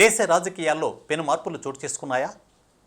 దేశ రాజకీయాల్లో పెను మార్పులు చోటు చేసుకున్నాయా?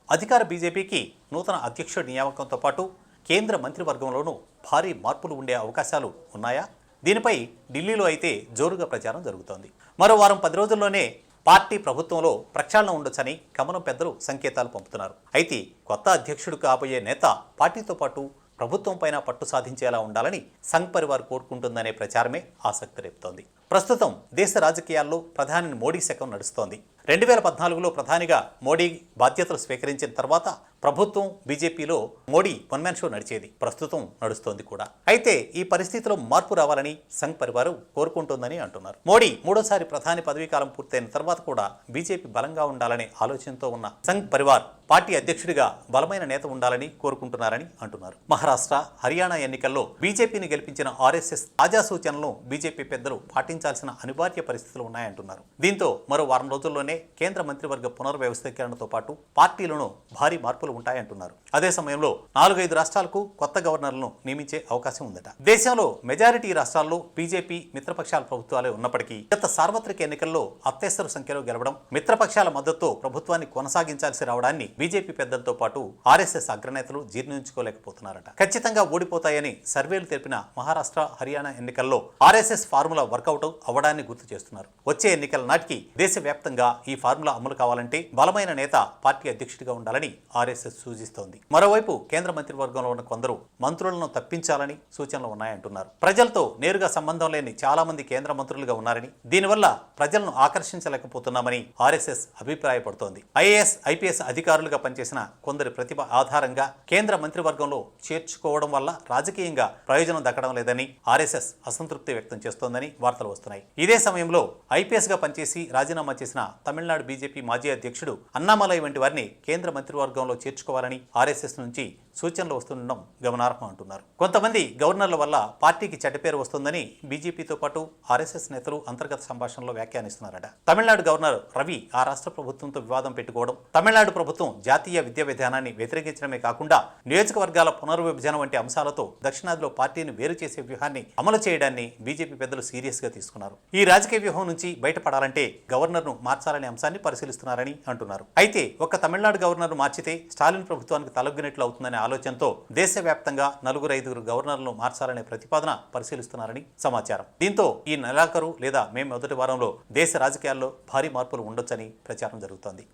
అధికార బీజేపీకి నూతన అధ్యక్షుడి నియామకంతో పాటు కేంద్ర మంత్రివర్గంలోనూ భారీ మార్పులు ఉండే అవకాశాలు ఉన్నాయా? దీనిపై ఢిల్లీలో అయితే జోరుగా ప్రచారం జరుగుతోంది. మరో వారం పది రోజుల్లోనే పార్టీ ప్రభుత్వంలో ప్రక్షాళన ఉండొచ్చని కమలం పెద్దలు సంకేతాలు పంపుతున్నారు. అయితే కొత్త అధ్యక్షుడు కాబోయే నేత పార్టీతో పాటు ప్రభుత్వం పైన పట్టు సాధించేలా ఉండాలని సంఘ్ పరివార్ కోరుకుంటుందనే ప్రచారమే ఆసక్తి రేపుతోంది. ప్రస్తుతం దేశ రాజకీయాల్లో ప్రధాని మోడీ శకం నడుస్తోంది. రెండు వేల పద్నాలుగులో ప్రధానిగా మోడీ బాధ్యతలు స్వీకరించిన తర్వాత ప్రభుత్వం బీజేపీలో మోడీ వన్ మ్యాన్ షో నడిచేది ప్రస్తుతం నడుస్తోంది కూడా. అయితే ఈ పరిస్థితిలో మార్పు రావాలని సంఘ్ పరివారం కోరుకుంటోందని అంటున్నారు. మోడీ మూడోసారి ప్రధాని పదవీకాలం పూర్తయిన తర్వాత కూడా బీజేపీ బలంగా ఉండాలనే ఆలోచనతో ఉన్న సంఘ్ పరివార్ పార్టీ అధ్యక్షుడిగా బలమైన నేత ఉండాలని కోరుకుంటున్నారని అంటున్నారు. మహారాష్ట్ర హర్యానా ఎన్నికల్లో బీజేపీని గెలిపించిన ఆర్ఎస్ఎస్ తాజా సూచనలను బీజేపీ పెద్దలు పాటించాల్సిన అనివార్య పరిస్థితులు ఉన్నాయంటున్నారు. దీంతో మరో వారం రోజుల్లోనే కేంద్ర మంత్రివర్గ పునర్వ్యవస్థీకరణతో పాటు పార్టీలను భారీ మార్పులు ఉంటాయంటున్నారు అదే సమయంలో నాలుగైదు రాష్ట్రాలకు కొత్త గవర్నర్లను నియమించే అవకాశం ఉందట. దేశంలో మెజారిటీ రాష్ట్రాల్లో బీజేపీ మిత్రపక్షాల ప్రభుత్వాలే ఉన్నప్పటికీ గత సార్వత్రిక ఎన్నికల్లో అత్యవసర సంఖ్యలో గెలవడం మిత్రపక్షాల మద్దతుతో ప్రభుత్వాన్ని కొనసాగించాల్సి రావడాన్ని బీజేపీ పెద్దలతో పాటు ఆర్ఎస్ఎస్ అగ్రనేతలు జీర్ణించుకోలేకపోతున్నారట. ఖచ్చితంగా ఓడిపోతాయని సర్వేలు తెలిపిన మహారాష్ట్ర హర్యానా ఎన్నికల్లో ఆర్ఎస్ఎస్ ఫార్ములా వర్కౌట్ అవ్వడాన్ని గుర్తు చేస్తున్నారు. వచ్చే ఎన్నికల నాటికి దేశవ్యాప్తంగా ఈ ఫార్ములా అమలు కావాలంటే బలమైన నేత పార్టీ అధ్యక్షుడిగా ఉండాలని ఆర్ఎస్ ఆర్ఎస్ఎస్ సూచిస్తోంది. మరోవైపు కేంద్ర మంత్రివర్గంలో ఉన్న కొందరు మంత్రులను తప్పించాలని సూచనలు ఉన్నాయంటున్నారు. ప్రజలతో నేరుగా సంబంధం లేని చాలా మంది కేంద్ర మంత్రులుగా ఉన్నారని దీనివల్ల ప్రజలను ఆకర్షించలేకపోతున్నామని ఆర్ఎస్ఎస్ అభిప్రాయపడుతోంది. ఐఏఎస్ ఐపీఎస్ అధికారులుగా పనిచేసిన కొందరి ప్రతిభ ఆధారంగా కేంద్ర మంత్రివర్గంలో చేర్చుకోవడం వల్ల రాజకీయంగా ప్రయోజనం దక్కడం లేదని ఆర్ఎస్ఎస్ అసంతృప్తి వ్యక్తం చేస్తోందని వార్తలు వస్తున్నాయి. ఇదే సమయంలో ఐపీఎస్గా పనిచేసి రాజీనామా చేసిన తమిళనాడు బీజేపీ మాజీ అధ్యక్షుడు అన్నామలై వంటి వారిని కేంద్ర మంత్రివర్గంలో చేర్చుకోవాలని ఆర్ఎస్ఎస్ నుంచి సూచనలు వస్తుండడం గమనార్హం అంటున్నారు. కొంతమంది గవర్నర్ల వల్ల పార్టీకి చెడ్డపేరు వస్తుందని బీజేపీతో పాటు ఆర్ఎస్ఎస్ నేతలు అంతర్గత సంభాషణలో వ్యాఖ్యానిస్తున్నారట. తమిళనాడు గవర్నర్ రవి ఆ రాష్ట్ర ప్రభుత్వంతో వివాదం పెట్టుకోవడం తమిళనాడు ప్రభుత్వం జాతీయ విద్యా విధానాన్ని వ్యతిరేకించడమే కాకుండా నియోజకవర్గాల పునర్విభజన వంటి అంశాలతో దక్షిణాదిలో పార్టీని వేరు చేసే వ్యూహాన్ని అమలు చేయడాన్ని బీజేపీ పెద్దలు సీరియస్గా తీసుకున్నారు. ఈ రాజకీయ వ్యూహం నుంచి బయటపడాలంటే గవర్నర్ను మార్చాలనే అంశాన్ని పరిశీలిస్తున్నారని అంటున్నారు. అయితే ఒక్క తమిళనాడు గవర్నర్ మార్చితే స్టాలిన్ ప్రభుత్వానికి తలొగ్గినట్లు అవుతుందనే ఆలోచనతో దేశవ్యాప్తంగా నలుగురు ఐదుగురు గవర్నర్లను మార్చాలనే ప్రతిపాదన పరిశీలిస్తున్నారని సమాచారం. దీంతో ఈ నెలాఖరు లేదా మే మొదటి వారంలో దేశ రాజకీయాల్లో భారీ మార్పులు ఉండొచ్చని ప్రచారం జరుగుతోంది.